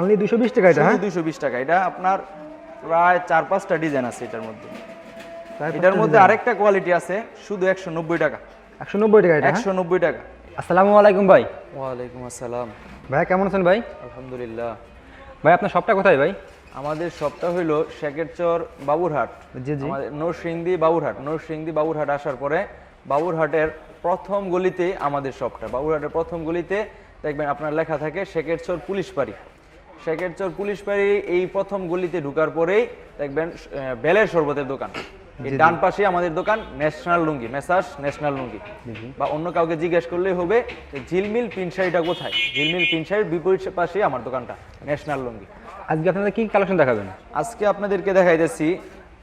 Only দুশো বিশ টাকা এটা হ্যাঁ? দুইশো বিশ টাকা। এটা আপনার প্রায় চার পাঁচটা ডিজাইন আছে এটার মধ্যে। এটার মধ্যে আরেকটা কোয়ালিটি আছে শুধু একশো নব্বই টাকা। একশো নব্বই টাকা এটা হ্যাঁ? একশো নব্বই টাকা। আসসালামু আলাইকুম ভাই। ওয়ালাইকুম আসসালাম। ভাই কেমন আছেন ভাই? আলহামদুলিল্লাহ। ভাই আপনার শপটা কোথায় ভাই? আমাদের সপ্তাহ হইল শেখেরচর বাবুরহাট। জি জি। আমাদের নরসিংদী বাবুরহাট। নরসিংদী বাবুরহাট আসার পরে বাবুরহাটের প্রথম গলিতে আমাদের শপটা। বাবুরহাটের প্রথম গলিতে দেখবেন আপনার লেখা থাকে শেখেরচর পুলিশ পাড়ি। শেখেরচর পুলিশ পাড়ি এই প্রথম গলিতে ঢুকার পরেই দেখবেন বেলের শরবতের দোকান। ডান পাশে আমাদের দোকান national lungi messrs national lungi. বা অন্য কাউকে জিজ্ঞেস করলেই হবে ঝিলমিল পিনশাড়িটা কোথায়? ঝিলমিল পিনশাড়ির বিপরীত পাশে আমার দোকানটা ন্যাশনাল লুঙ্গি। আজকে আপনাদের কি কালেকশন দেখাবেন? আজকে আপনাদেরকে দেখাই দেখাইতেছি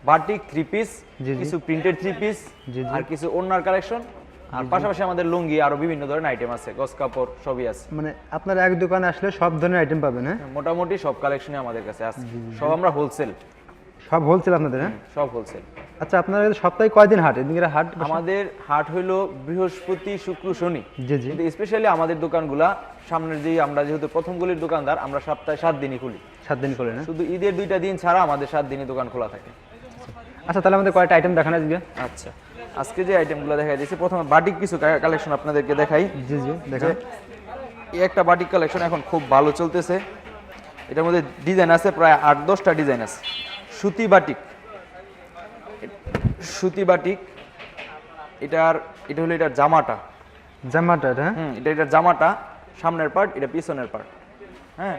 বাটিক থ্রি পিস। কিছু প্রিন্টেড থ্রি পিস। আর কিছু ওনার কালেকশন আর পাশাপাশি আমাদের লুঙ্গি আরও বিভিন্ন ধরনের আইটেম আছে গস কাপড় সবই আছে। মানে আপনার এক দোকানে আসলে সব ধরনের আইটেম পাবেন হ্যাঁ? মোটামুটি সব কালেকশনই আমাদের কাছে আছে। সব আমরা হোলসেল সব হোলসেল আপনাদের হ্যাঁ? সব হোলসেল আচ্ছা আপনার সপ্তাহে কয়দিন হাট? এদিকে হাট আমাদের হাট হইল বৃহস্পতি শুক্র শনি। জি জি। কিন্তু স্পেশালি আমাদের দোকানগুলা সামনের যে আমরা যেহেতু প্রথম গলির দোকানদার আমরা সপ্তাহে সাত দিনই খুলি। সাত দিন করে না? শুধু ঈদের দুইটা দিন ছাড়া আমাদের সাত দিনই দোকান খোলা থাকে। আচ্ছা তাহলে আমাদের কয়টা আইটেম দেখান আজকে? আচ্ছা। আজকে যে আইটেমগুলো দেখা দিয়েছি প্রথমে বাটিক কিছু কালেকশন আপনাদেরকে দেখাই। জি জি দেখান। এই একটা বাটিক কালেকশন এখন খুব ভালো চলতেছে। এটার মধ্যে ডিজাইন আছে প্রায় আট দশটা ডিজাইন আছে। সুতি বাটিক সুতি বাটিক এটার এটা হলো এটার জামাটা। জামাটা এটা, হ্যাঁ? এটা এটার জামাটা সামনের পার্ট এটা পিছনের পার্ট হ্যাঁ?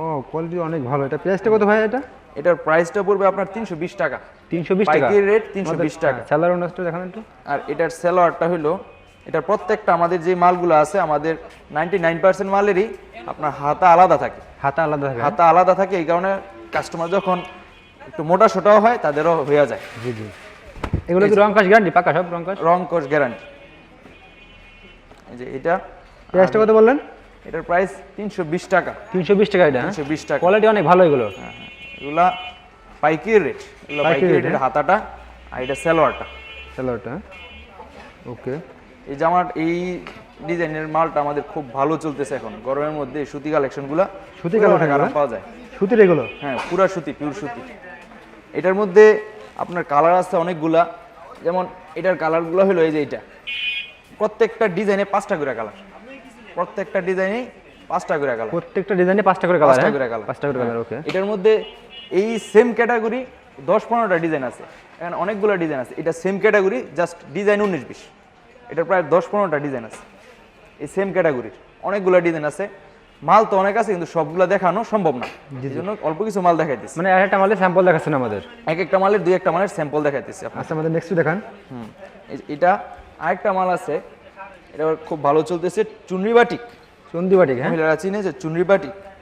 ও কোয়ালিটি অনেক ভালো। এটা প্রাইসটা কত ভাই এটা? এটার প্রাইসটা পড়বে আপনার তিনশো বিশ টাকা। তিনশো বিশ টাকা? রেট তিনশো বিশ টাকা। স্যালার অনার্সটা দেখান একটু। আর এটার সেলোয়ারটা হলো এটার প্রত্যেকটা আমাদের যে মালগুলো আছে আমাদের নাইনটি নাইন পার্সেন্ট মালেরই আপনার হাতা আলাদা থাকে। হাতা আলাদা থাকে হ্যাঁ? হাতা আলাদা থাকে এই কারণে কাস্টমার যখন একটু মোটা সোটাও হয় তাদেরও হয়ে যায়। জি জি। এগুলো কি রং কাজ গ্যারান্টি পাকা সব রং কাজ রং কোর্স গ্যারান্টি এই যে এটা প্রাইসটা কত বললেন? এটার প্রাইস তিনশো বিশ টাকা। তিনশো বিশ টাকা এটা হ্যাঁ? তিনশো বিশ টাকা। কোয়ালিটি অনেক ভালো এগুলো। হ্যাঁ, হ্যাঁ। এগুলা পাইকারি রেট এগুলো পাইকারি rate, রেটের হাতাটা আর এটা সেলোয়ারটা। স্যালারটা ওকে। এই জামার এই ডিজাইনের মালটা আমাদের খুব ভালো চলতেছে এখন। গরমের মধ্যে সুতি কালেকশনগুলো সুতি আরামগুলা? পাওয়া যায়। সুতির এগুলো? হ্যাঁ পুরা সুতি পিওর সুতি। এটার মধ্যে আপনার কালার আছে অনেকগুলা। যেমন এটার কালারগুলো হলো এই যে এটা প্রত্যেকটা ডিজাইনে পাঁচটা করে কালার প্রত্যেকটা ডিজাইনে পাঁচটা করে কালার প্রত্যেকটা ডিজাইনে পাঁচটা করে কালার পাঁচটা করে colour। পাঁচটা করে কালার ওকে। এটার মধ্যে এই সেম ক্যাটাগরি দশ পনেরোটা ডিজাইন আছে। এখানে অনেকগুলো ডিজাইন আছে। এটা সেম ক্যাটাগরি জাস্ট ডিজাইন উনিশ বিশ। এটার প্রায় দশ পনেরোটা ডিজাইন আছে। এই সেম ক্যাটাগরির অনেকগুলো ডিজাইন আছে। মাল তো অনেক আছে কিন্তু সবগুলো দেখানো সম্ভব না। এই জন্য অল্প কিছু মাল দেখাইতেছি। মানে একটা মালের স্যাম্পল দেখাচ্ছেন আমাদের? এক একটা মালের দুই একটা মালের স্যাম্পল দেখাইতেছি আপনার আচ্ছা আমাদের নেক্সট দেখান। হুম। এটা আরেকটা মাল আছে। এটা খুব ভালো চলতেছে। চুনরি বাটিক হ্যাঁ? মহিলারা চিনে যে চুনরি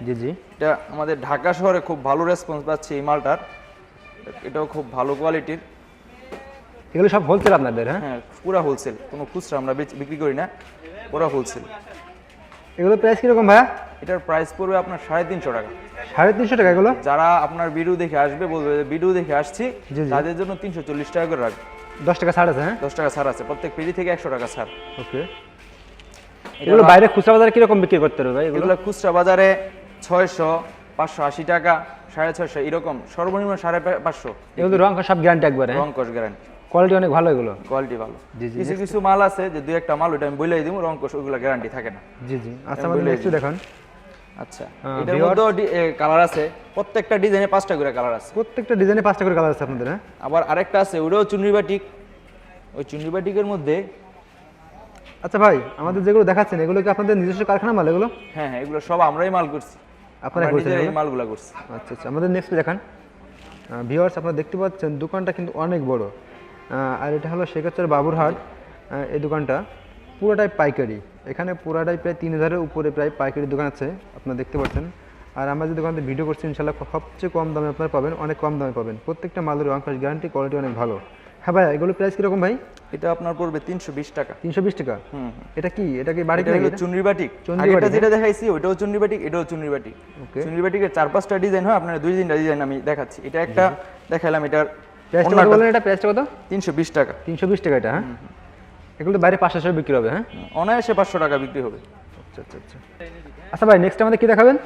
জি জি। এটা আমাদের ঢাকা শহরে খুব ভালো রেসপন্স পাচ্ছে এই মালটার। এটাও খুব ভালো কোয়ালিটির এগুলো সব হোলসেল আপনাদের হ্যাঁ? হ্যাঁ পুরা হোলসেল কোনো খুচরা আমরা বিক্রি করি না পুরা হোলসেল এগুলো প্রাইস কীরকম ভাইয়া? এটার প্রাইস পড়বে আপনার সাড়ে তিনশো টাকা। সাড়ে তিনশো টাকা এগুলো? যারা আপনার ভিডিও দেখে আসবে বলবে যে ভিডিও দেখে আসছি। তাদের জন্য তিনশো চল্লিশ টাকা করে রাখবে। দশ টাকা ছাড় আছে হ্যাঁ? দশ টাকা ছাড় আছে প্রত্যেক পেজি থেকে একশো টাকা ছাড়। ওকে এগুলো বাইরে খুচরা বাজারে কীরকম বিক্রি করতে হবে ভাই এগুলো খুচরা বাজারে ছয়শো পাঁচশো আশি টাকা সাড়ে ছয়শো এরকম সর্বনিম্ন সাড়ে পাঁচশো এগুলো রং সব গ্যারান্টি একবারে। রং গ্যারান্টি কোয়ালিটি অনেক ভালো এগুলো। কোয়ালিটি ভালো। জি, জি, কিছু কিছু মাল আছে যে দুই একটা মাল ওটা আমি বলেই দিব রং ওগুলো গ্যারান্টি থাকে না। জি জি। আচ্ছা আমাদের নেক্সট দেখান। আচ্ছা এটার মধ্যেও কালার আছে। প্রত্যেকটা ডিজাইনে পাঁচটা করে কালার আছে। প্রত্যেকটা ডিজাইনে পাঁচটা করে কালার আছে আপনাদের হ্যাঁ? আবার আরেকটা আছে ওটাও চুনরি বাটিক। ওই চুনরি বাটিকের মধ্যে আচ্ছা ভাই আমাদের যেগুলো দেখাচ্ছেন এগুলো কি আপনাদের নিজস্ব কারখানা মাল এগুলো? হ্যাঁ হ্যাঁ এগুলো সব আমরাই মাল করছি। আপনারা করছেন এগুলো? মালগুলো করছি। আচ্ছা আচ্ছা আমাদের নেক্সট দেখান। ভিউয়ার্স আপনারা দেখতে পাচ্ছেন দোকানটা কিন্তু অনেক বড়। আর এটা হলো শেখাচ্চার বাবুরহাট। এই দোকানটা পুরোটাই পাইকারি। এখানে পুরোটাই প্রায় তিন হাজারের উপরে প্রায় পাইকারি দোকান আছে আপনারা দেখতে পাচ্ছেন। আর আমরা যে দোকানতে ভিডিও করছি ইনশাল্লাহ সবচেয়ে কম দামে আপনারা পাবেন অনেক কম দামে পাবেন। প্রত্যেকটা মালের রং গ্যারান্টি কোয়ালিটি অনেক ভালো। হ্যাঁ ভাই এগুলো প্রাইস কীরকম ভাই? এটা আপনার পড়বে তিনশো বিশ টাকা। তিনশো বিশ টাকা? হুম এটা কি? এটা কি বাড়ি এটা চুনরি বাটিক। আগেরটা বাটিক, যেটা দেখাইছি ওইটাও চুনরি বাটিক এটাও চুনরি বাটিক. চুনরি বাটিকের চার পাঁচটা ডিজাইন হয় আপনার দুই তিনটা ডিজাইন আমি দেখাচ্ছি। এটা একটা দেখাইলাম এটার প্রাইসটা কত বলেন এটা? প্রাইসটা কত? তিনশো বিশ টাকা। তিনশো বিশ টাকা এটা হ্যাঁ? এগুলো বাইরে পাঁচশো টাকা বিক্রি হবে হ্যাঁ? অনায়াসে পাঁচশো টাকা বিক্রি হবে। আচ্ছা আচ্ছা আচ্ছা। আচ্ছা ভাই নেক্সট আমাদের কি দেখাবেন?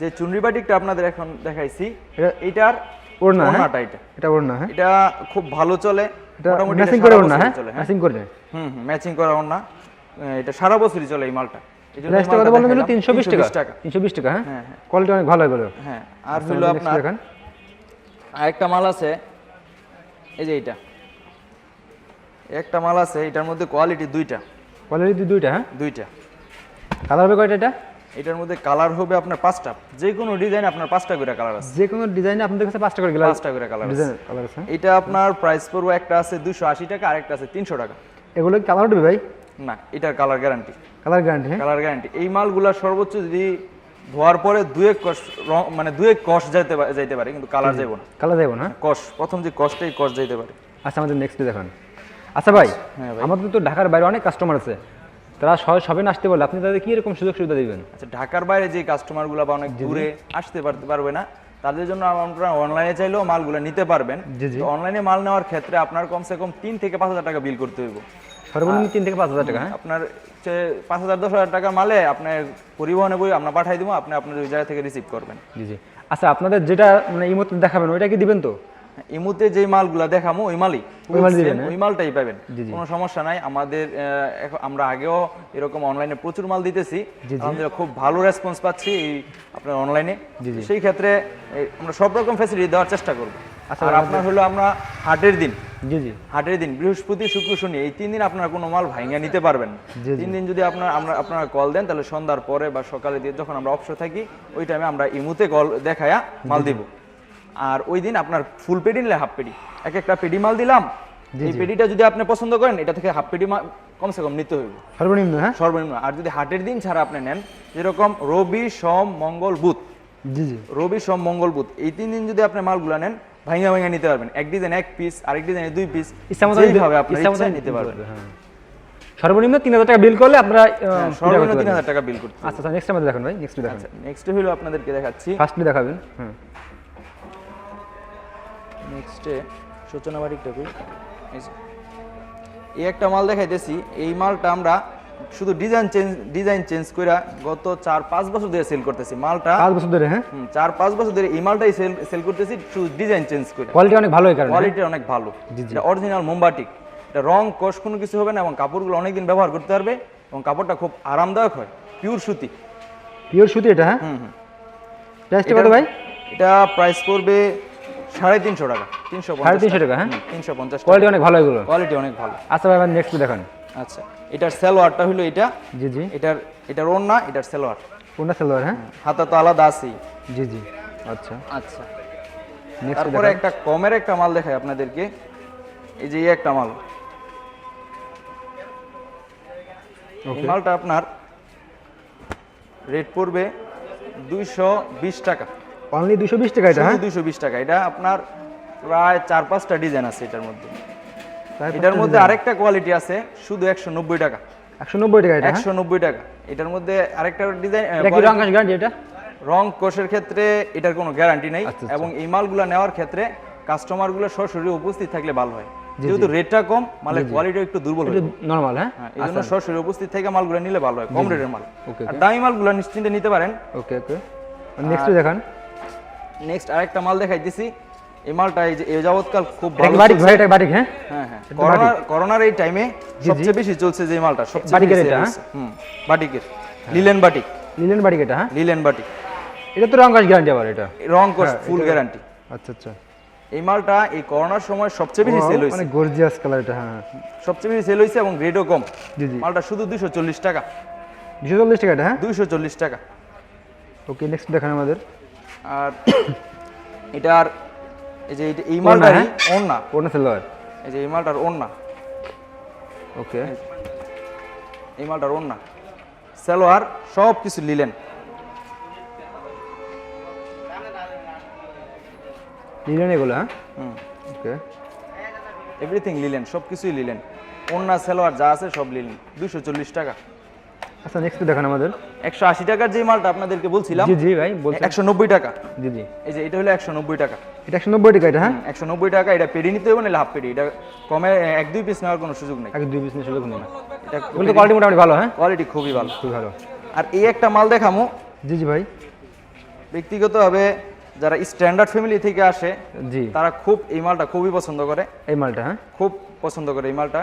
যে চুনরি বাটিকটা আপনাদের এখন দেখাইছি এটা- এটার ওড়না, হ্যাঁ? ওড়নাটা এটা। এটা ওর না হ্যাঁ? এটা খুব ভালো চলে মোটামুটি ম্যাচিং এটা করে সারা ওর না হ্যাঁ? হ্যাঁ ম্যাচিং করে। হুম হুম ম্যাচিং করা ওড়না। এটা সারা বছরই চলে এই মালটা। প্রাইসটা বললেন দেখাইলাম, তিনশো বিশ টাকা। 320 টাকা। হ্যাঁ? হ্যাঁ, হ্যাঁ। কোয়ালিটি অনেক ভালো এগুলো হ্যাঁ আর আচ্ছা, next আপনার দেখান আরেকটা মাল আছে। এই যে এইটা। একটা মাল আছে এটার মধ্যে কোয়ালিটি দুইটা। কোয়ালিটি দুইটা হ্যাঁ? দুইটা। কালার হবে কয়টা এটা? এটার মধ্যে কালার হবে আপনার পাঁচটা। যে কোনো ডিজাইন আপনার পাঁচটা করে কালার আছে। যে কোনো ডিজাইনে আপনাদের কাছে পাঁচটা করে গ্লাস পাঁচটা করে কালার আছে। ডিজাইন কালার আছে। হ্যাঁ? এটা আপনার প্রাইস পড়বে একটা আছে দুশো আশি টাকা আরেকটা আছে তিনশো টাকা। এগুলো কালার উঠবে ভাই? না এটার কালার গ্যারান্টি কালার গ্যারান্টি হ্যাঁ। কালার গ্যারান্টি এই মালগুলা সর্বোচ্চ যদি ধোয়ার পরে দুয়ে কষ মানে দুয়ে কষ যাইতে যাইতে পারে কিন্তু কালার যাইব না। কালার যাব না কষ প্রথম যে কষ্টটাই কষ যাইতে পারে। আচ্ছা আমাদের নেক্সট দেখান। আচ্ছা হ্যাঁ ভাই। আমাদের তো ঢাকার বাইরে অনেক কাস্টমার আছে। তারা সবাই সবে না আসতে পারলে আপনি তাদের কি রকম সুযোগ সুবিধা দিবেন? আচ্ছা ঢাকার বাইরে যে কাস্টমারগুলো বা অনেক দূরে আসতে পারতে পারবে না তাদের জন্য আমরা অনলাইনে চাইলেও মালগুলো নিতে পারবেন। অনলাইনে মাল নেওয়ার ক্ষেত্রে আপনার কমসে কম তিন থেকে পাঁচ হাজার টাকা বিল করতে হইব। সর্বনিম্ন তিন থেকে পাঁচ হাজার টাকা হ্যাঁ? আপনার পাঁচ হাজার দশ হাজার টাকার মালে আপনার পরিবহনে বই আমরা পাঠাই দিব আপনি আপনার ওই জায়গা থেকে রিসিভ করবেন। জি জি। আচ্ছা আপনাদের যেটা মানে এই মতো দেখাবেন ওইটা কি দিবেন তো? ইমুতে যে মালগুলা দেখামো ওই মালই। ওই হ্যাঁ? ওই মালটাই পাবেন। কোনো সমস্যা নাই। আমাদের আমরা আগেও এরকম অনলাইনে প্রচুর মাল দিতেছি। আমাদের খুব ভালো রেসপন্স পাচ্ছি এই আপনার অনলাইনে। সেই ক্ষেত্রে আমরা সব রকম ফ্যাসিলিটি দেওয়ার চেষ্টা করব। আচ্ছা, আর আপনার হলো আমরা হাটের দিন। জি জি। হাটের দিন বৃহস্পতি শুক্র শনি এই তিন দিন আপনার কোনো মাল ভাঙিয়ে নিতে পারবেন। তিন দিন যদি আপনার আমরা আপনারা কল দেন তাহলে সন্ধ্যার পরে বা সকালে দিয়ে যখন আমরা অবসর থাকি ওই টাইমে আমরা ইমুতে কল দেখায়া মাল দিব। আর ওই দিন আপনার ফুল পেডি নিলে হাফ পেডি। এক একটা পেডি মাল দিলাম এই পেডিটা যদি আপনি পছন্দ করেন এটা থেকে হাফ পেডি মাল কমসে কম নিতে হইব। সর্বনিম্ন হ্যাঁ? সর্বনিম্ন। আর যদি হাটের দিন ছাড়া আপনি নেন যেরকম রবি সোম মঙ্গল বুধ। জি জি। রবি সোম মঙ্গল বুধ। এই তিন দিন যদি আপনি মালগুলো নেন ভাঙা ভাঙা নিতে পারবেন। এক ডিজাইন এক পিস আরেক ডিজাইনে দুই পিস যেইভাবে আপনার ইচ্ছা নিতে পারবেন। হ্যাঁ। সর্বনিম্ন তিন হাজার টাকা বিল করলে আপনারা হ্যাঁ, সর্বনিম্ন তিন হাজার টাকা বিল করতে আচ্ছা আচ্ছা নেক্সট আমাদের দেখান ভাই নেক্সট দেখান। নেক্সট হলো আপনাদেরকে দেখাচ্ছি। ফার্স্টলি দেখাবেন হ্যাঁ নেক্সটে সূচনা বাড়ির টপিক এই একটা মাল দেখাইতেছি এই মালটা আমরা শুধু ডিজাইন চেঞ্জ ডিজাইন চেঞ্জ করে গত চার পাঁচ বছর ধরে সেল করতেছি। মালটা পাঁচ বছর ধরে হ্যাঁ? চার পাঁচ বছর ধরে এই মালটাই সেল সেল করতেছি শুধু ডিজাইন চেঞ্জ করে কোয়ালিটি অনেক ভালো এই কারণে কোয়ালিটি অনেক ভালো। এটা অরিজিনাল মোমবাটিক এটা রং কোষ কোনো কিছু হবে না এবং কাপড়গুলো অনেকদিন ব্যবহার করতে পারবে এবং কাপড়টা খুব আরামদায়ক হয়। পিওর সুতি। পিওর সুতি এটা হ্যাঁ? হুম হুম। প্রাইসটা কত ভাই? এটা প্রাইস পড়বে সাড়ে তিনশো টাকা। তিনশো সাড়ে তিনশো টাকা। হ্যাঁ? তিনশো পঞ্চাশ কোয়ালিটি অনেক ভালো এগুলো। কোয়ালিটি অনেক ভালো। আচ্ছা ভাই আমার নেক্সট দেখান। আচ্ছা এটার সালোয়ারটা হলো এটা। জি জি। এটার এটার ওড়না এটার সালোয়ার। কোনটা সালোয়ার হ্যাঁ? হাতা তো আলাদা আছেই। জি জি। আচ্ছা। আচ্ছা। তারপরে একটা কমের একটা মাল দেখাই আপনাদেরকে। এই যে একটা মাল। এই মালটা আপনার রেট পড়বে দুইশো বিশ টাকা। অনলি দুশো বিশ টাকা এটা হ্যাঁ? দুইশো বিশ টাকা। এটা আপনার প্রায় চার পাঁচটা ডিজাইন আছে এটার মধ্যে। এটার মধ্যে আরেকটা কোয়ালিটি আছে শুধু একশো নব্বই টাকা। একশো নব্বই টাকা এটা হ্যাঁ? একশো নব্বই টাকা। এটার মধ্যে আরেকটা ডিজাইন এটা কি রং গ্যারান্টি এটা? রং কোষের ক্ষেত্রে এটার কোনো গ্যারান্টি নেই আচ্ছা, আচ্ছা। এবং এই মালগুলো নেওয়ার ক্ষেত্রে কাস্টমারগুলো সরাসরি উপস্থিত থাকলে ভালো হয়। যেহেতু রেটটা কম মালের কোয়ালিটি একটু দুর্বল হয় নর্মাল হ্যাঁ? হ্যাঁ এই জন্য সরাসরি উপস্থিত থেকে মালগুলো নিলে ভালো হয় কম রেটের মাল। আর দামি মালগুলো নিশ্চিন্তে নিতে পারেন। ওকে ওকে। নেক্সট দেখান। নেক্সট আরেকটা মাল দেখাইতেছি এই মালটা এই যাবৎকাল খুব ভালো বাটিক। ভাই? এটা বাটিক হ্যাঁ? হ্যাঁ হ্যাঁ। করোনার করোনার এই টাইমে সবচেয়ে বেশি চলছে যে মালটা সবচেয়ে বাটিকের এটা, হ্যাঁ? হুম বাটিকের। Linen batik. লিলেন বাটিক এটা হ্যাঁ? Linen batik. এটা তো রং কাজ গ্যারান্টি আবার এটা। রং হ্যাঁ, ফুল গ্যারান্টি আচ্ছা আচ্ছা। এই মালটা এই করোনার সময় সবচেয়ে বেশি সেল হয়েছে। অনেক গর্জিয়াস কালার এটা হ্যাঁ সবচেয়ে বেশি সেল হয়েছে এবং গ্রেডও কম। জি জি। মালটা শুধু দুশো চল্লিশ টাকা। দুশো চল্লিশ টাকা এটা হ্যাঁ? দুইশো চল্লিশ টাকা। ওকে নেক্সট দেখান আমাদের। আর এটার এই যে এই মালটারই ওড়না ওনা সালোয়ার এই যে এই মালটার ওড়না। ওকে এই মালটার ওড়না। সালোয়ার সব কিছু লিলেন লিলেন এগুলো হ্যাঁ? ওকে এভরিথিং লিলেন সব কিছুই লিলেন ওড়না সালোয়ার যা আছে সব লিলেন দুশো চল্লিশ টাকা। আচ্ছা নেক্সট দেখান আমাদের। একশো আশি টাকার যে মালটা আপনাদেরকে বলছিলাম জি জি ভাই একশো নব্বই টাকা। জি জি। এই যে এটা হলো একশো নব্বই টাকা। এটা একশো নব্বই টাকা এটা হ্যাঁ? একশো নব্বই টাকা এটা পেডি নিতে হবে নাহলে হাফ পেডি। এটা কমে এক দুই পিস নেওয়ার কোনো সুযোগ নেই। এক দুই বিজনেস সুযোগ নেই। এটা কোয়ালিটি মোটামুটি ভালো হ্যাঁ? কোয়ালিটি খুবই ভালো। খুবই ভালো। আর এই একটা মাল দেখামো। জি জি ভাই। ব্যক্তিগতভাবে যারা স্ট্যান্ডার্ড ফ্যামিলি থেকে আসে জি। তারা খুব এই মালটা খুবই পছন্দ করে। এই মালটা হ্যাঁ? খুব পছন্দ করে এই মালটা।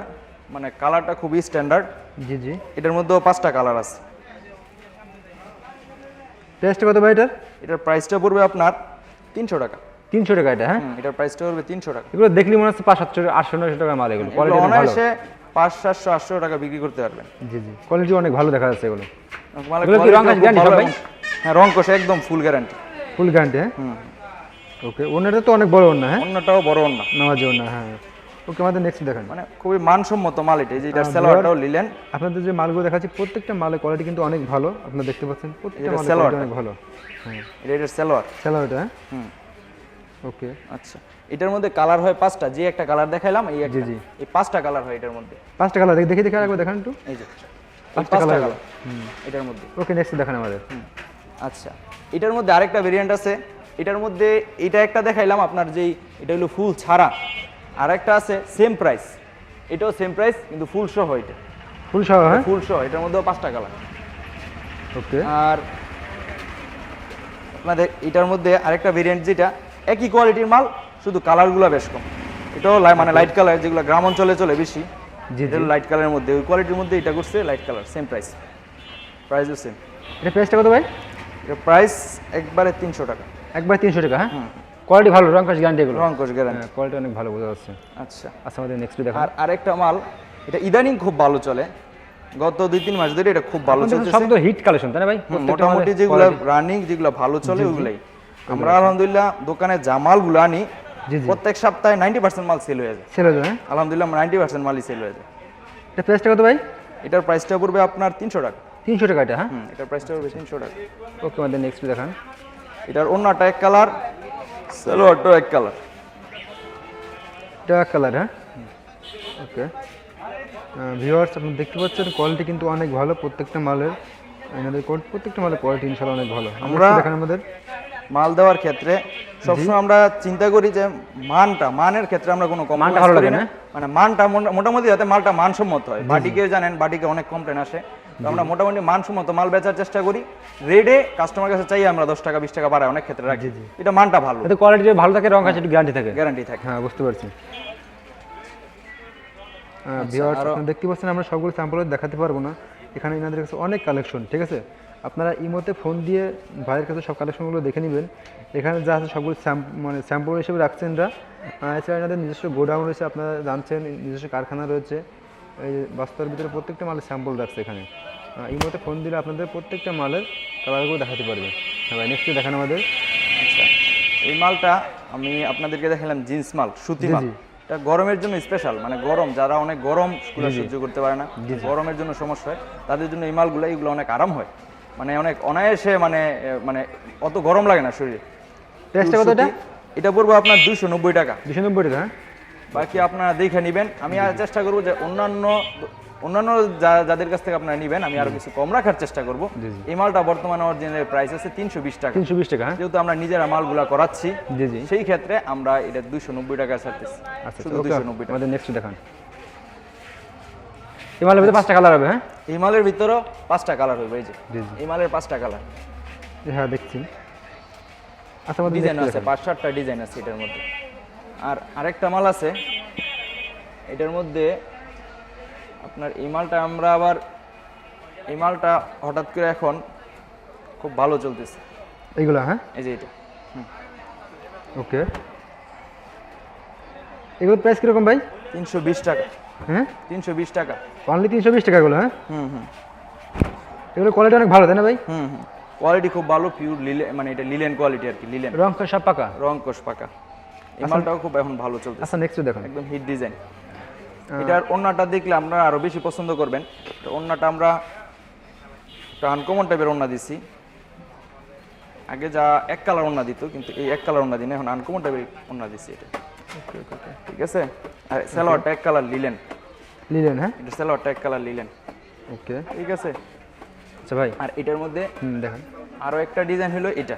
মানে কালারটা খুবই স্ট্যান্ডার্ড জি জি। এটার মধ্যেও পাঁচটা কালার আছে। টেস্ট কত ভাই এটার? এটার প্রাইসটা পড়বে আপনার তিনশো টাকা। তিনশো টাকা এটা হ্যাঁ? এটার প্রাইসটা পড়বে তিনশো টাকা। এগুলো দেখলি মনে হচ্ছে পাঁচ সাতশো আটশো নয়শো টাকা মাল এগুলো। এগুলো কোয়ালিটি ভালো। অনায়াসে পাঁচ সাতশো আটশো টাকা বিক্রি করতে পারবেন। জি জি। কোয়ালিটি অনেক ভালো দেখা যাচ্ছে এগুলো? হ্যাঁ রং কষে একদম ফুল গ্যারান্টি ফুল গ্যারান্টি হ্যাঁ? ওকে ওনারটা তো অনেক বড় ওনা হ্যাঁ? অন্যটাও বড় অন্য নামাজ ওনা হ্যাঁ। ওকে আমাদের নেক্সট দেখান। মানে খুবই মানসম্মত মাল এটা সেলোয়ারটাও নিলেন। আপনাদের যে মালগুলো দেখাচ্ছি প্রত্যেকটা মালের কোয়ালিটি কিন্তু অনেক ভালো আপনারা দেখতে পাচ্ছেন প্রত্যেকটা এটা সালোয়ারটা। অনেক ভালো। হ্যাঁ। এটা সেলোয়ার স্যালারিটা হ্যাঁ? হুম। ওকে। আচ্ছা। এটার মধ্যে কালার হয় পাঁচটা যে একটা কালার দেখাইলাম এই জি। এই পাঁচটা কালার হয় এটার মধ্যে। পাঁচটা কালার দেখে দেখে একবার দেখান একটু। এই যে পাঁচটা কালার এটার মধ্যে। ওকে নেক্সট দেখান আমাদের। আচ্ছা। এটার মধ্যে আরেকটা ভেরিয়েন্ট আছে। এটার মধ্যে এটা একটা দেখাইলাম আপনার যেই এটা হলো ফুল ছাড়া। আর একটা আছে সেম প্রাইস এটাও সেম প্রাইস কিন্তু ফুল সহ এটা। ফুল সহ হ্যাঁ? ফুল সহ এটার মধ্যেও পাঁচটা কালার ওকে আর আপনাদের এটার মধ্যে আরেকটা ভেরিয়েন্ট যেটা একই কোয়ালিটির মাল শুধু কালারগুলো বেশ কম। এটাও লাই- মানে লাইট কালার যেগুলো গ্রাম অঞ্চলে চলে বেশি জি এটা লাইট কালারের মধ্যে ওই কোয়ালিটির মধ্যে এটা করছে লাইট কালার সেম প্রাইস প্রাইসও সেম এটা প্রাইসটা কত ভাই? এটা প্রাইস একবারে তিনশো টাকা। একবারে তিনশো টাকা হ্যাঁ? কোয়ালিটি ভালো রং কাজ গ্যারান্টি এগুলো। রং কোচ গ্যারান্টি হ্যাঁ কোয়ালিটি অনেক ভালো বোঝা যাচ্ছে। আচ্ছা। আচ্ছা আমাদের নেক্সট দেখান। আর আরেকটা মাল এটা ইদানিং খুব ভালো চলে। গত দুই তিন মাস ধরে এটা খুব ভালো চলছে সব তো হিট কালেকশন তাই না ভাই? মোটামুটি যেগুলো রানিং যেগুলো ভালো চলে ওগুলাই। আমরা আলহামদুলিল্লাহ দোকানে যা জামালগুলো আনি জি জি। প্রত্যেক সপ্তাহে নাইনটি পার্সেন্ট মাল সেল হয়ে যায়। সেল হয়ে যাবে হ্যাঁ? আলহামদুলিল্লাহ নাইনটি পার্সেন্ট মালই সেল হয়ে যায়। এটা প্রাইসটা কত ভাই? এটার প্রাইসটা পড়বে আপনার তিনশো টাকা। তিনশো টাকা এটা হ্যাঁ? এটার প্রাইসটা পড়বে তিনশো টাকা। ওকে আমাদের নেক্সট দেখান। এটার অন্যটা এক কালার সালোয়ারটাও এক কালার এটা কালার হ্যাঁ ওকে ভিউয়ার্স আপনি দেখতে পাচ্ছেন কোয়ালিটি কিন্তু অনেক ভালো প্রত্যেকটা মালের। এনাদের প্রত্যেকটা মালের কোয়ালিটি ইনশাল্লাহ অনেক ভালো। আমরা আমরা- দেখেন আমাদের। মাল দেওয়ার ক্ষেত্রে সবসময় আমরা চিন্তা করি যে মানটা মানের ক্ষেত্রে আমরা কোনো কম মানটা ভালো লাগে না? মানে মানটা মোটামুটি যাতে মালটা মানসম্মত হয়। বাটিকে জানেন বাটিকে অনেক কমপ্লেন আসে। তো আমরা মোটামুটি মানসম্মত মাল বেচার চেষ্টা করি। রেডে কাস্টমার কাছে চাই আমরা দশ টাকা বিশ টাকা বাড়ায় অনেক ক্ষেত্রে রাখি। এটা মানটা ভালো। এতে কোয়ালিটি ভালো থাকে রং আছে একটু গ্যারান্টি থাকে। গ্যারান্টি থাকে। হ্যাঁ বুঝতে পারছি। ভিউয়ার্স আপনি দেখতে পাচ্ছেন আমরা সবগুলো স্যাম্পল দেখাতে পারব না। এখানে এনাদের কাছে অনেক কালেকশন ঠিক আছে? আপনারা ইমোতে ফোন দিয়ে ভাইয়ের কাছে সব কালেকশনগুলো দেখে নেবেন। এখানে যা আছে সবগুলো মানে স্যাম্পল হিসেবে রাখছেন এরা। এছাড়া এনাদের নিজস্ব গোডাউন রয়েছে আপনারা জানছেন নিজস্ব কারখানা রয়েছে। এই বাস্তবের ভিতরে প্রত্যেকটা মালের স্যাম্পল রাখছে এখানে। ইমোতে ফোন দিলে আপনাদের প্রত্যেকটা মালের কালারগুলো দেখাতে পারবে। হ্যাঁ ভাই নেক্সট দেখান আমাদের। আচ্ছা এই মালটা আমি আপনাদেরকে দেখালাম জিন্স মাল সুতি মাল। এটা গরমের জন্য স্পেশাল মানে গরম যারা অনেক গরম সহ্য করতে পারে না গরমের জন্য সমস্যা হয় তাদের জন্য এই মালগুলো এইগুলো অনেক আরাম হয়। মানে অনেক অনায়াসে মানে মানে অত গরম লাগে না শরীরে। টেস্টটা কত এটা? এটা পড়ব আপনার দুইশো নব্বই টাকা। দুশো নব্বই টাকা হ্যাঁ? বাকি আপনারা দেখে নেবেন। আমি আর চেষ্টা করব যে অন্যান্য অন্যান্য যাদের কাছ থেকে আপনারা নেবেন আমি আরও কিছু কম রাখার চেষ্টা করব। এই মালটা বর্তমানে অরিজিনাল প্রাইস আছে তিনশো বিশ টাকা। তিনশো বিশ টাকা হ্যাঁ? যেহেতু আমরা নিজেরা মালগুলা করাচ্ছি জি জি। সেই ক্ষেত্রে আমরা এটা দুইশো নব্বই টাকা ছাড়তেছি। আচ্ছা ওকে দুইশো নব্বই টাকা নেক্সট দেখান। এই মালের ভিতরে পাঁচটা কালার হবে হ্যাঁ? এই মালের ভিতরেও পাঁচটা কালার হবে এই যে। এই মালের পাঁচটা কালার হ্যাঁ দেখছি। আচ্ছা আমাদের ডিজাইন আছে পাঁচ সাতটা ডিজাইন আছে এটার মধ্যে। আর আরেকটা মাল আছে এটার মধ্যে আপনার এই মালটা আমরা আবার এই মালটা হঠাৎ করে এখন খুব ভালো চলতেছে। এইগুলো হ্যাঁ? এই যে এটা। ওকে। এগুলোর প্রাইস কীরকম ভাই? তিনশো বিশ টাকা। হ্যাঁ? তিনশো বিশ টাকা। অনলি তিনশো বিশ টাকা এগুলো হ্যাঁ? হুম হুম। এগুলো কোয়ালিটি অনেক ভালো তাই না ভাই? হুম হুম। কোয়ালিটি খুব ভালো পিওর লিলেন মানে এটা লিলেন কোয়ালিটি আর কি লিলেন রং পাকা। রং কোষ পাকা। এই মালটাও খুব এখন ভালো চলতেছে। আচ্ছা নেক্সট দেখুন। একদম হিট ডিজাইন এটার ওন্নাটা দেখলে আপনারা আরও বেশি পছন্দ করবেন। তো ওন্নাটা আমরা একটা আনকমন টাইপের ওন্না দিছি। আগে যা এক কালার ওন্না দিত কিন্তু এই এক কালার ওন্না দিন এখন আনকমন টাইপের ওন্না দিছি এটা। ঠিক আছে? আর সালোয়ারটা এক কালার লিলেন নিলেন হ্যাঁ? এটা সালোয়ারটা এক কালার লিলেন। ওকে। ঠিক আছে? আচ্ছা ভাই। আর এটার মধ্যে দেখেন। আরও একটা ডিজাইন হলো এটা।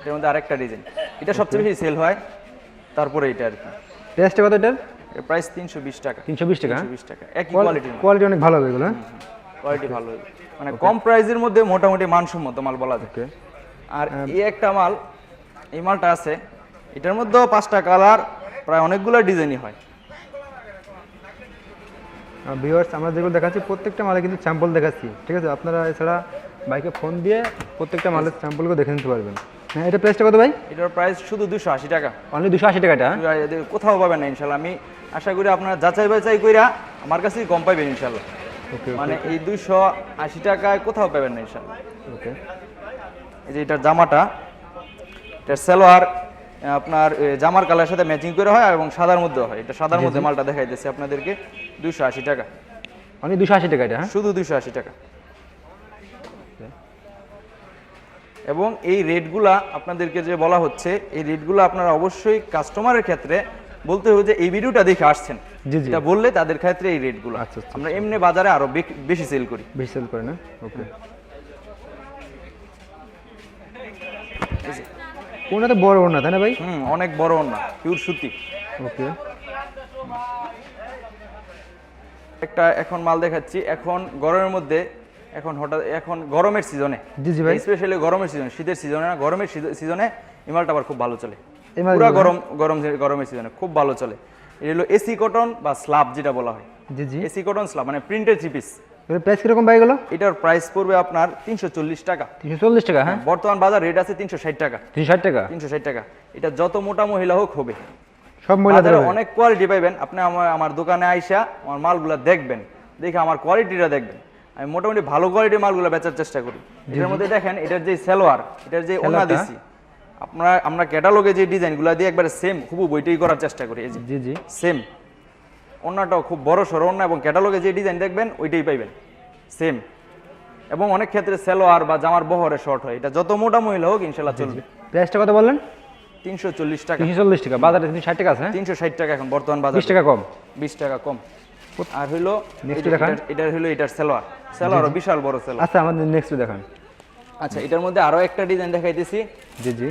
এটার মধ্যে আরেকটা ডিজাইন। এটা সবচেয়ে বেশি সেল হয় তারপরে এটা আর কি। টেস্টটা কত এটার? প্রাইস তিনশো বিশ টাকা। তিনশো বিশ টাকা তিনশো বিশ টাকা। একই কোয়ালিটির কোয়ালিটি অনেক ভালো হবে এগুলো হ্যাঁ? কোয়ালিটি ভালো হবে। মানে কম প্রাইসের মধ্যে মোটামুটি মানসম্মত মাল বলা যায়। আর এই একটা মাল এই মালটা আছে এটার মধ্যেও পাঁচটা কালার প্রায় অনেকগুলো ডিজাইনই হয়। ভিউয়ার্স আমরা যেগুলো দেখাচ্ছি প্রত্যেকটা মালে কিন্তু স্যাম্পল দেখাচ্ছি ঠিক আছে? আপনারা এছাড়া বাইকে ফোন দিয়ে প্রত্যেকটা মালের স্যাম্পলগুলো দেখে নিতে পারবেন। হ্যাঁ এটা প্রাইসটা কত ভাই? এটার প্রাইস শুধু দুশো আশি টাকা। অনলি দুশো আশি টাকাটা? কোথাও পাবেন না ইনশাল্লাহ। আমি আশা করি আপনারা যাচাই বাছাই কইরা আমার কাছেই কম পাইবেন ইনশাল্লাহ। ওকে মানে এই দুশো আশি টাকায় কোথাও পাবেন না ইনশাল্লাহ। ওকে এই যে এটার জামাটা এটার সালোয়ার আপনার জামার কালারের সাথে ম্যাচিং করে হয় এবং সাদার মধ্যে হয়। এটা সাদার মধ্যে মালটা দেখাইতেছে আপনাদেরকে। দুইশো আশি টাকা। অনলি দুশো আশি টাকা এটা হ্যাঁ? শুধু দুইশো আশি টাকা। এবং এই রেটগুলা আপনাদেরকে যে বলা হচ্ছে এই রেটগুলো আপনারা অবশ্যই কাস্টমারের ক্ষেত্রে বলতে হবে যে এই ভিডিওটা দেখে আসছেন। জি জি। এটা বললে তাদের ক্ষেত্রে এই রেটগুলো। আচ্ছা, আচ্ছা, আমরা এমনি বাজারে আরও বেশি সেল করি। বেশি সেল করে না ওকে কোনটা বড় ওড়না তাই না ভাই? হুম অনেক বড় না পিওর সুতি। ওকে একটা এখন মাল দেখাচ্ছি। এখন গরমের মধ্যে এখন হঠাৎ এখন গরমের সিজনে। জি জি ভাই। স্পেশালি গরমের সিজনে শীতের সিজনে না গরমের সিজনে এই মালটা আবার খুব ভালো চলে। পুরো? গরম গরম গরমের সিজনে খুব ভালো চলে। এটা হলো এসি কটন বা স্লাব যেটা বলা হয়। জি জি। এসি কটন স্লাব মানে প্রিন্টেড থ্রি পিস। প্রাইস কীরকম ভাই এগুলো? এটার প্রাইস পড়বে আপনার তিনশো চল্লিশ টাকা। তিনশো চল্লিশ টাকা হ্যাঁ? বর্তমান বাজার রেট আছে তিনশো ষাট টাকা। তিনশো ষাট টাকা? তিনশো ষাট টাকা। এটা যত মোটা মহিলা হোক হবে। সব মহিলাদের? অনেক কোয়ালিটি পাইবেন। আপনি আমার আমার দোকানে আইসা আমার মালগুলো দেখবেন। দেখে আমার কোয়ালিটিটা দেখবেন। আমি মোটামুটি ভালো কোয়ালিটির মালগুলো বেচার চেষ্টা করি। এটার মধ্যে দেখেন এটার যে সেলোয়ার এটার যে ওনা দিছি আপনারা আমরা ক্যাটালগে যে ডিজাইনগুলো দিয়ে একবারে সেম খুব বইটাই করার চেষ্টা করি। এই জি জি। সেম ওনাটাও খুব বড় সড়ো ওনা এবং ক্যাটালগে যে ডিজাইন দেখবেন ওইটাই পাইবেন। সেম এবং অনেক ক্ষেত্রে সেলোয়ার বা জামার বহরে শর্ট হয়। এটা যত মোটা মহিলা হোক ইনশাল্লাহ চলবে। প্রাইসটা কত বললেন? তিনশো চল্লিশ টাকা। তিনশো চল্লিশ টাকা। বাজারে তিনশো ষাট টাকা আছে হ্যাঁ? তিনশো ষাট টাকা এখন বর্তমান বাজার। বিশ টাকা কম। বিশ টাকা কম। আর হইল Next এটা- দেখান। এটার- সেলোয়ার সেলোয়ারও বিশাল বড় সেলোয়ার আচ্ছা আমাদের নেক্সট দেখান। আচ্ছা এটার মধ্যে আরও একটা ডিজাইন দেখাইতেছি। জি জি।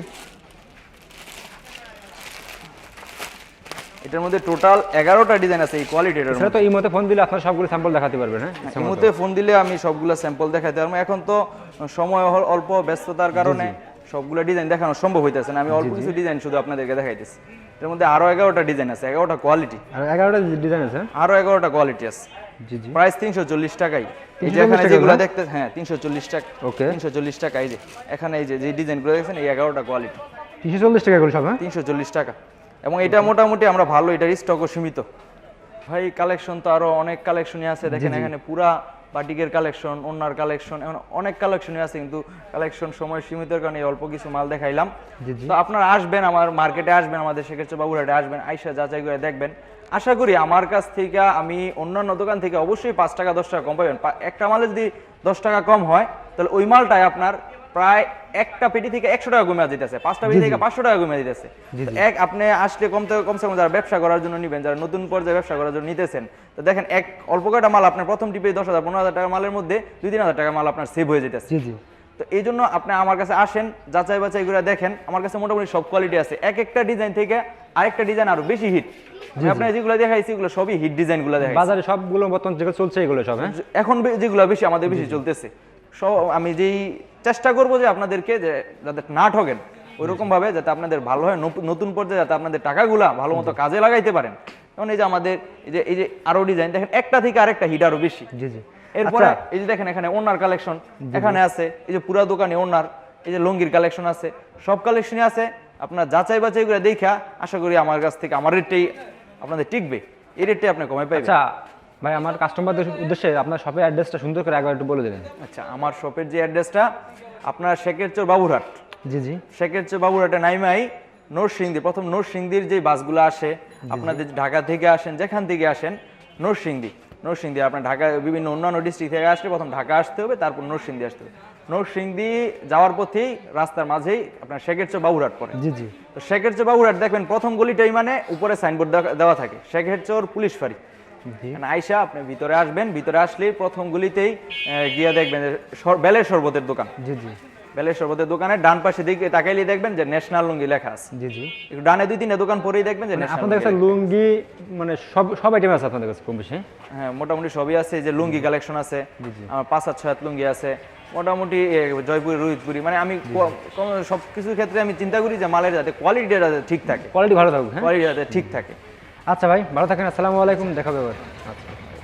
এটার মধ্যে টোটাল এগারোটা ডিজাইন আছে এই কোয়ালিটির এছাড়া তো এই মতে ফোন দিলে আপনার সবগুলো স্যাম্পল দেখাতে পারবেন হ্যাঁ? এই মুহূর্তে। ফোন দিলে আমি সবগুলো স্যাম্পল দেখাতে পারব। এখন তো সময় হল- অল্প ব্যস্ততার কারণে সবগুলো ডিজাইন দেখানো সম্ভব হইতেছে না। আমি অল্প কিছু ডিজাইন শুধু আপনাদেরকে দেখাইতেছি। এর মধ্যে আরও এগারোটা ডিজাইন আছে এগারোটা কোয়ালিটি আর এগারোটা ডিজাইন আছে? আরও এগারোটা কোয়ালিটি আছে। প্রাইস তিনশো চল্লিশ টাকাই। এই যে এখানে টাকা যেগুলো দেখতে হ্যাঁ তিনশো চল্লিশ টাকা। ওকে। তিনশো চল্লিশ টাকা এই যে। এখানে এই যে যে ডিজাইনগুলো দেখছেন এই এগারোটা কোয়ালিটি তিনশো চল্লিশ টাকা এগুলো সব হ্যাঁ? তিনশো চল্লিশ টাকা। এবং এটা মোটামুটি আমরা ভালো এটার স্টকও সীমিত। ভাই কালেকশন তো আরও অনেক কালেকশনই আছে। দেখেন এখানে পুরা বাটিকের কালেকশন অন্যার কালেকশন এমন অনেক কালেকশনই আছে কিন্তু কালেকশন সময় সীমিতের কারণে অল্প কিছু মাল দেখাইলাম। তো আপনারা আসবেন আমার মার্কেটে আসবেন আমাদের সেক্ষেত্রে বাবুরহাটে আসবেন আইসা যাচাই করে দেখবেন। আশা করি আমার কাছ থেকে আমি অন্যান্য দোকান থেকে অবশ্যই পাঁচ টাকা দশ টাকা কম পাবেন। একটা মালে যদি দশ টাকা কম হয় তাহলে ওই মালটাই আপনার প্রায় একটা পেটি থেকে একশো টাকা কমে যেতেছে পাঁচটা পেটি থেকে পাঁচশো টাকা কমে যেতেছে এক আপনি আসলে কম থেকে কমসে কম যারা ব্যবসা করার জন্য নিবেন যারা নতুন পর্যায়ে ব্যবসা করার জন্য নিতেছেন তো দেখেন এক অল্প কয়টা মাল আপনার প্রথম টিপে দশ হাজার পনেরো হাজার টাকা মালের মধ্যে দুই তিন হাজার টাকা মাল আপনার সেভ হয়ে যেতেছে। তো এই জন্য আপনি আমার কাছে আসেন যাচাই বাছাই করে দেখেন আমার কাছে মোটামুটি সব কোয়ালিটি আছে। এক একটা ডিজাইন থেকে আরেকটা ডিজাইন আরও বেশি হিট আপনি যেগুলো দেখাইছি এগুলো সবই হিট ডিজাইনগুলো দেখাইছি। বাজারে সবগুলো বর্তমান যেগুলো চলছে এগুলো সব হ্যাঁ? এখন যেগুলো বেশি আমাদের বেশি চলতেছে। সব আমি যেই চেষ্টা করব যে আপনাদেরকে যে যাতে না ঠকেন ওইরকম ভাবে যাতে আপনাদের ভালো হয় নতুন পর্যায়ে যাতে আপনাদের টাকাগুলা ভালো মতো কাজে লাগাইতে পারেন। যেমন এই যে আমাদের এই যে এই যে আরও ডিজাইন দেখেন একটা থেকে আরেকটা হিট আরও বেশি। জি জি। এরপরে আচ্ছা, এই যে দেখেন এখানে ওনার কালেকশন এখানে আছে এই যে পুরা দোকানে ওনার এই যে লঙ্গির কালেকশন আছে সব কালেকশনই আছে। আপনার যাচাই বাছাই করে দেখা আশা করি আমার কাছ থেকে আমার রেটটাই আপনাদের টিকবে। এই রেটটাই আপনি কমে পাইবেন। আচ্ছা ভাই আমার কাস্টমারদের উদ্দেশ্যে আপনার শপের অ্যাড্রেসটা সুন্দর করে একবার একটু বলে দেবেন। আচ্ছা আমার শপের যে অ্যাড্রেসটা আপনার শেখের শেখেরচর বাবুরহাট। জি জি। শেখের শেখেরচর বাবুরহাটে নাইমাই নরসিংদী প্রথম নরসিংদীর যে বাসগুলো আসে আপনাদের ঢাকা থেকে আসেন যেখান থেকে আসেন নরসিংদী। নরসিংদী আপনার ঢাকা বিভিন্ন অন্যান্য ডিস্ট্রিক্ট থেকে আসলে প্রথম ঢাকা আসতে হবে তারপর নরসিংদী আসতে হবে। নরসিংদী যাওয়ার পথেই রাস্তার মাঝেই আপনার শেখেরচর বাবুরহাট পড়ে। জি জি। তো শেখেরচর বাবুরহাট দেখবেন প্রথম গলিটাই মানে উপরে সাইনবোর্ড দেওয়া থাকে। শেখেরচর পুলিশ ফাঁড়ি। আইসা আপনি ভিতরে আসবেন ভিতরে আসলেই প্রথম গুলিতেই গিয়া দেখবেন বেলের শরবতের দোকান। জি জি। বেলের শরবতের দোকানের ডান পাশে দিকে তাকাইলে দেখবেন যে ন্যাশনাল লুঙ্গি লেখা আছে। জি জি। একটু ডানে দুই তিনটা দোকান পরেই দেখবেন যে আপনাদের কাছে লুঙ্গি মানে সব সব আইটেম আছে আপনাদের কাছে কম বেশি? হ্যাঁ? হ্যাঁ মোটামুটি সবই আছে যে লুঙ্গি কালেকশন আছে আমার পাঁচ হাত ছয় হাত লুঙ্গি আছে মোটামুটি জয়পুরি রোহিতপুরি মানে আমি ক- সব কিছুর ক্ষেত্রে আমি চিন্তা করি যে মালের যাতে কোয়ালিটিটা ঠিক থাকে। কোয়ালিটি ভালো হ্যাঁ? কোয়ালিটি যাতে ঠিক থাকে। আচ্ছা ভাই ভালো থাকেন আসসালামু আলাইকুম দেখা হবে আবার।